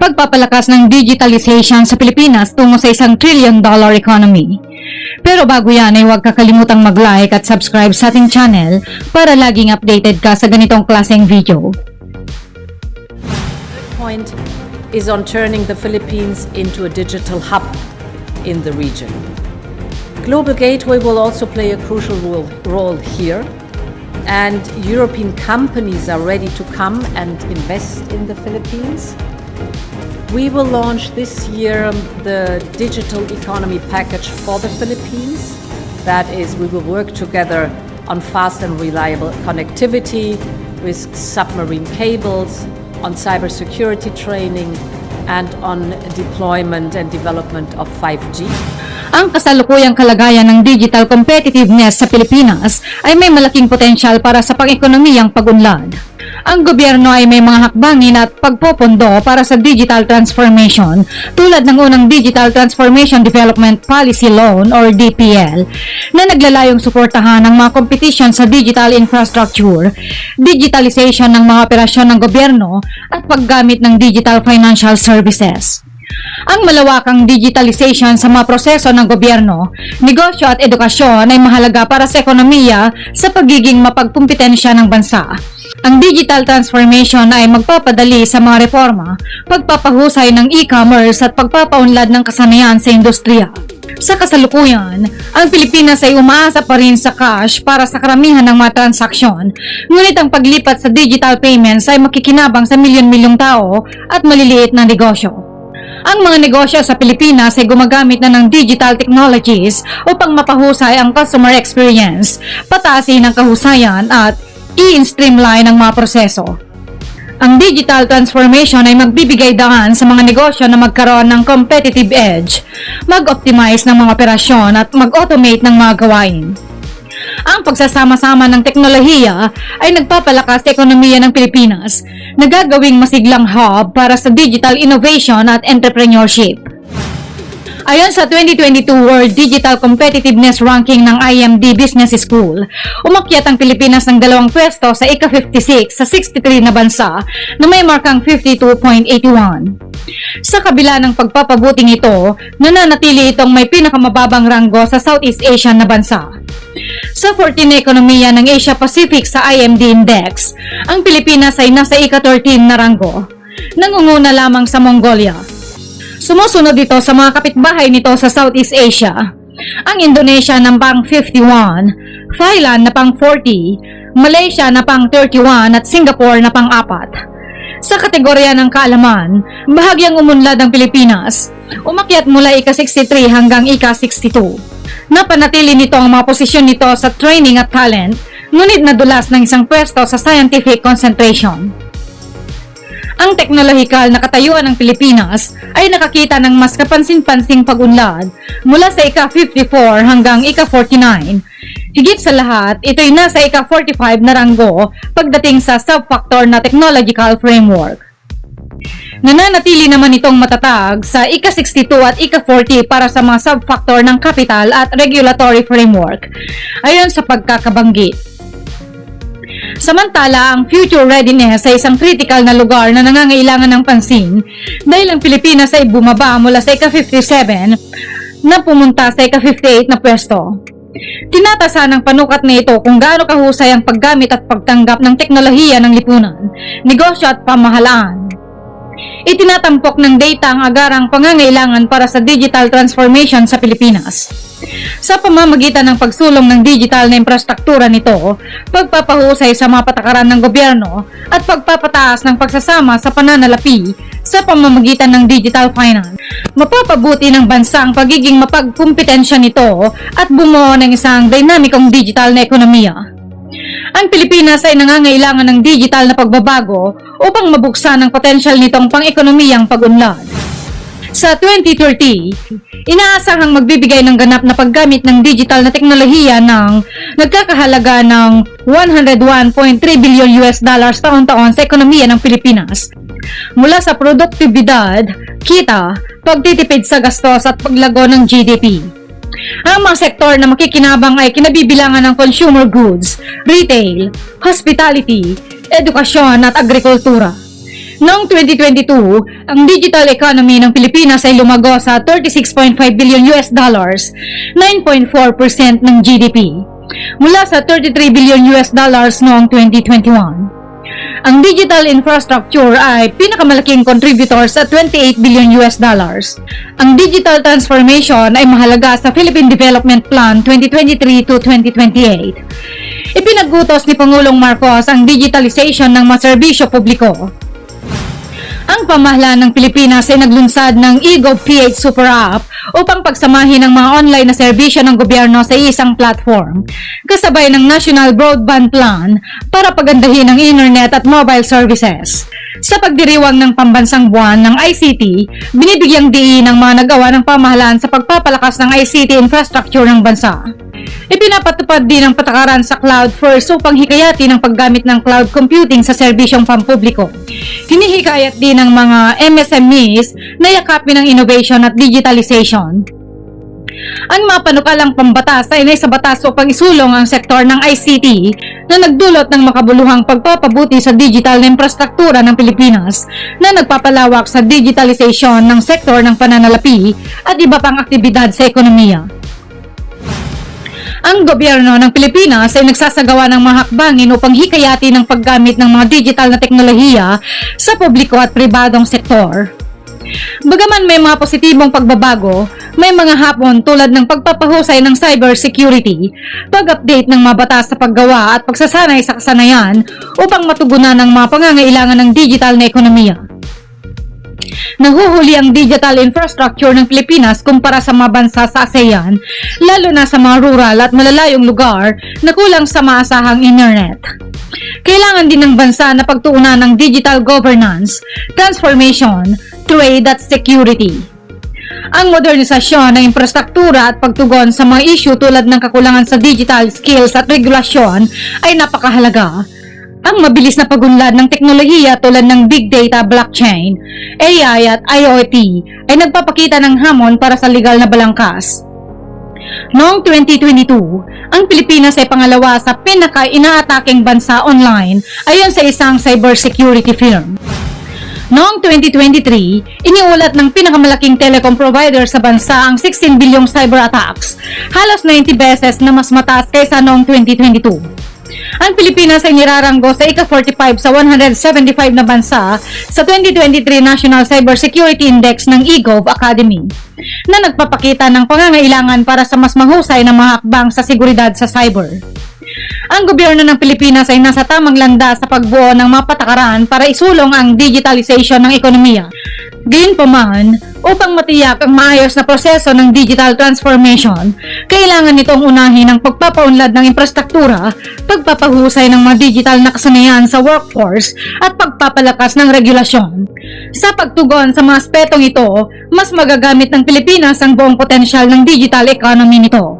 pagpapalakas ng digitalization sa Pilipinas tungo sa isang trillion dollar economy. Pero bago yan ay huwag kakalimutang mag-like at subscribe sa ating channel para laging updated ka sa ganitong klaseng video. point is on turning the Philippines into a digital hub in the region. Global Gateway will also play a crucial role, role here, and European companies are ready to come and invest in the Philippines. We will launch this year the digital economy package for the Philippines. That is, we will work together on fast and reliable connectivity with submarine cables, on cybersecurity training, and on deployment and development of 5G. Ang kasalukuyang kalagayan ng digital competitiveness sa Pilipinas ay may malaking potensyal para sa pang-ekonomiyang pagunlad. Ang gobyerno ay may mga hakbangin at pagpopondo para sa digital transformation tulad ng unang Digital Transformation Development Policy Loan or DPL na naglalayong suportahan ang mga competition sa digital infrastructure, digitalization ng mga operasyon ng gobyerno at paggamit ng digital financial services. Ang malawakang digitalization sa mga proseso ng gobyerno, negosyo at edukasyon ay mahalaga para sa ekonomiya sa pagiging mapagkumpetensya ng bansa. Ang digital transformation ay magpapadali sa mga reforma, pagpapahusay ng e-commerce at pagpapaunlad ng kasanayan sa industriya. Sa kasalukuyan, ang Pilipinas ay umaasa pa rin sa cash para sa karamihan ng mga transaksyon, ngunit ang paglipat sa digital payments ay makikinabang sa milyon-milyong tao at maliliit na negosyo. Ang mga negosyo sa Pilipinas ay gumagamit na ng digital technologies upang mapahusay ang customer experience, pataasin ang kahusayan at i-streamline ang mga proseso. Ang digital transformation ay magbibigay daan sa mga negosyo na magkaroon ng competitive edge, mag-optimize ng mga operasyon at mag-automate ng mga gawain. Ang pagsasama-sama ng teknolohiya ay nagpapalakas sa ekonomiya ng Pilipinas na gagawing masiglang hub para sa digital innovation at entrepreneurship. Ayon sa 2022 World Digital Competitiveness Ranking ng IMD Business School, umakyat ang Pilipinas ng dalawang pwesto sa ika-56 sa 63 na bansa na may markang 52.81. Sa kabila ng pagpapabuting ito, nananatili itong may pinakamababang ranggo sa Southeast Asian na bansa. Sa 14 na ekonomiya ng Asia Pacific sa IMD Index, ang Pilipinas ay nasa ika-13 na ranggo. Nangunguna lamang sa Mongolia. Sumusunod dito sa mga kapitbahay nito sa Southeast Asia. Ang Indonesia ng pang 51, Thailand na pang 40, Malaysia na pang 31 at Singapore na pang 4. Sa kategorya ng kaalaman, bahagyang umunlad ang Pilipinas. Umakyat mula ika-63 hanggang ika-62. Napanatili nito ang mga posisyon nito sa training at talent, ngunit nadulas ng isang pwesto sa scientific concentration. Ang teknolohikal na katayuan ng Pilipinas ay nakakita ng mas kapansin-pansing pag-unlad mula sa ika-54 hanggang ika-49. Higit sa lahat, ito'y nasa ika-45 na ranggo pagdating sa sub-factor na technological framework. Nananatili naman itong matatag sa ika-62 at ika-40 para sa mga sub-factor ng capital at regulatory framework, ayon sa pagkakabanggit. Samantala, ang future readiness ay isang critical na lugar na nangangailangan ng pansin dahil ang Pilipinas ay bumaba mula sa ika-57 na pumunta sa ika-58 na pwesto. Tinatasa ng panukat na ito kung gaano kahusay ang paggamit at pagtanggap ng teknolohiya ng lipunan, negosyo at pamahalaan. Itinatampok ng data ang agarang pangangailangan para sa digital transformation sa Pilipinas. Sa pamamagitan ng pagsulong ng digital na infrastruktura nito, pagpapahusay sa mga patakaran ng gobyerno at pagpapataas ng pagsasama sa pananalapi sa pamamagitan ng digital finance, mapapabuti ng bansa ang pagiging mapagkumpetensya nito at bumuo ng isang dinamikong digital na ekonomiya. Ang Pilipinas ay nangangailangan ng digital na pagbabago upang mabuksan ang potensyal nitong pang-ekonomiyang pag-unlad. Sa 2030, inaasahang magbibigay ng ganap na paggamit ng digital na teknolohiya ng nagkakahalaga ng 101.3 billion US dollars taon-taon sa ekonomiya ng Pilipinas. Mula sa produktibidad, kita, pagtitipid sa gastos at paglago ng GDP. Ang mga sektor na makikinabang ay kinabibilangan ng consumer goods, retail, hospitality, edukasyon at agrikultura. Noong 2022, ang digital economy ng Pilipinas ay lumago sa 36.5 billion US dollars, 9.4% ng GDP, mula sa 33 billion US dollars noong 2021. Ang digital infrastructure ay pinakamalaking contributor sa 28 billion US dollars. Ang digital transformation ay mahalaga sa Philippine Development Plan 2023 to 2028. Ipinagutos ni Pangulong Marcos ang digitalization ng mga serbisyo publiko. Ang pamahalaan ng Pilipinas ay naglunsad ng eGovPH Super App upang pagsamahin ang mga online na serbisyo ng gobyerno sa isang platform, kasabay ng National Broadband Plan para pagandahin ang internet at mobile services. Sa pagdiriwang ng pambansang buwan ng ICT, binibigyang diin ang mga nagawa ng pamahalaan sa pagpapalakas ng ICT infrastructure ng bansa. Ipinapatupad din ang patakaran sa cloud first upang hikayati ng paggamit ng cloud computing sa serbisyong pampubliko. Hinihikayat din ng mga MSMEs na yakapin ang innovation at digitalization. Ang mga panukalang pambatas ay nasa batas upang isulong ang sektor ng ICT na nagdulot ng makabuluhang pagpapabuti sa digital na infrastruktura ng Pilipinas na nagpapalawak sa digitalization ng sektor ng pananalapi at iba pang aktibidad sa ekonomiya. Ang gobyerno ng Pilipinas ay nagsasagawa ng mga hakbangin upang hikayati ng paggamit ng mga digital na teknolohiya sa publiko at pribadong sektor. Bagaman may mga positibong pagbabago, may mga hapon tulad ng pagpapahusay ng cybersecurity, pag-update ng mga batas sa paggawa at pagsasanay sa kasanayan upang matugunan ang mga pangangailangan ng digital na ekonomiya. Nahuhuli ang digital infrastructure ng Pilipinas kumpara sa mga bansa sa ASEAN, lalo na sa mga rural at malalayong lugar na kulang sa maasahang internet. Kailangan din ng bansa na pagtuunan ng digital governance, transformation, trade at security. Ang modernisasyon ng infrastruktura at pagtugon sa mga issue tulad ng kakulangan sa digital skills at regulasyon ay napakahalaga. Ang mabilis na pagunlad ng teknolohiya tulad ng big data, blockchain, AI at IoT ay nagpapakita ng hamon para sa legal na balangkas. Noong 2022, ang Pilipinas ay pangalawa sa pinaka-inaataking bansa online ayon sa isang cybersecurity firm. Noong 2023, iniulat ng pinakamalaking telecom provider sa bansa ang 16 bilyong cyber attacks, halos 90 beses na mas mataas kaysa noong 2022. Ang Pilipinas ay niraranggo sa ika-45 sa 175 na bansa sa 2023 National Cybersecurity Index ng eGov Academy na nagpapakita ng pangangailangan para sa mas mahusay na mga hakbang sa seguridad sa cyber. Ang gobyerno ng Pilipinas ay nasa tamang landa sa pagbuo ng mga patakaran para isulong ang digitalization ng ekonomiya. Gayunpaman, upang matiyak ang maayos na proseso ng digital transformation, kailangan nitong unahin ang pagpapaunlad ng infrastruktura, pagpapahusay ng mga digital na kasanayan sa workforce at pagpapalakas ng regulasyon. Sa pagtugon sa mga aspetong ito, mas magagamit ng Pilipinas ang buong potensyal ng digital economy nito.